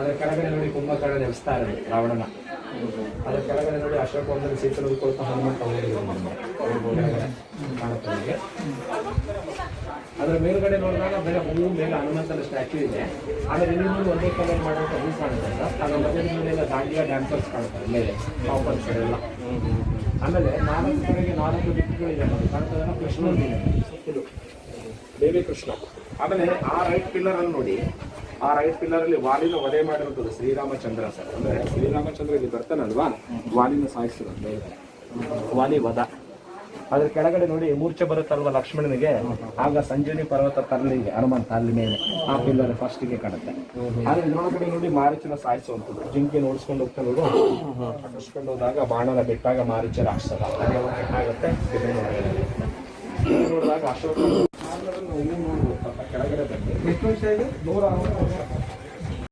ಅದರ ಕೆಳಗಡೆ ನೋಡಿ ಕುಂಭಕರ್ಣ ಇರೋದು ರಾವಣನ. ಅದರ ಕೆಳಗಡೆ ನೋಡಿ ಅಶೋಕವಂತನ ಸೀತನ ಕೊಡ್ತಾ ಹನುಮಂತ ಕಾಣುತ್ತೆ ಅದರ ಮೇಲ್ಗಡೆ ನೋಡಿದಾಗ ಬೇರೆ ಹೂವು ಮೇಲೆ ಹನುಮಂತನ ಸ್ಟ್ಯಾಚ್ಯೂ ಇದೆ. ಆದರೆ ಇನ್ನೊಂದು ಒಂದೇ ಕಲರ್ ಮಾಡುವಂಥ ಹೂ ಕಾಣುತ್ತೆ ಅದರ ಮಧ್ಯದ ಮೇಲೆಲ್ಲ ದಾಂಡಿಯಾ ಡ್ಯಾನ್ಸರ್ಸ್ ಕಾಣ್ತಾರೆ ಮೇಲೆ ಟಾಪರ್ಸ್ ಎಲ್ಲ ಆಮೇಲೆ ನಾಲ್ಕು ಕಡೆಗೆ ನಾಲ್ಕು ದಿಕ್ಕುಗಳಿದೆ ಕಾಣ್ತದಲ್ಲ ಕೃಷ್ಣ ಇದು ದೇವಿ ಕೃಷ್ಣ. ಆಮೇಲೆ ಆ ರೈಟ್ ಪಿಲ್ಲರ್ ಅಲ್ಲಿ ನೋಡಿ ಆ ರೈಟ್ ಪಿಲ್ಲರ್ ಅಲ್ಲಿ ವಾಲಿನ ವಧೆ ಮಾಡಿರುತ್ತದೆ ಶ್ರೀರಾಮಚಂದ್ರ ಸರ್. ಅಂದ್ರೆ ಶ್ರೀರಾಮಚಂದ್ರ ಇಲ್ಲಿ ಬರ್ತಾನಲ್ವಾ? ವಾಲಿನ ಸಾಯಿಸಿರೋದು. ವಾಲಿ ವಧ. ಅದ್ರ ಕೆಳಗಡೆ ನೋಡಿ ಮೂರ್ಛೆ ಬರುತ್ತಲ್ವ ಲಕ್ಷ್ಮಣನಿಗೆ? ಆಗ ಸಂಜೀವಿ ಪರ್ವತ ತರಲಿ ಹನುಮಂತ ಅಲ್ಲಿ ಮೇಲೆ ಆ ಪಿಲ್ಲರ್ ಫಸ್ಟಿಗೆ ಕಾಣುತ್ತೆ. ಆದ್ರೆ ಇನ್ನೊಳಗಡೆ ನೋಡಿ ಮಾರೀಚನ ಸಾಯಿಸುವಂಥದ್ದು. ಜಿಂಕೆ ನೋಡ್ಸ್ಕೊಂಡು ಹೋಗ್ತಾ ನೋಡು. ಕರ್ಸ್ಕೊಂಡು ಹೋದಾಗ ಬಾಣನ ಬಿಟ್ಟಾಗ ಮಾರೀಚ ರಾಕ್ಷಸ. ಆಗುತ್ತೆ ನೋಡಿದಾಗ ಅಶೋಕ 보이시죠? 노랑.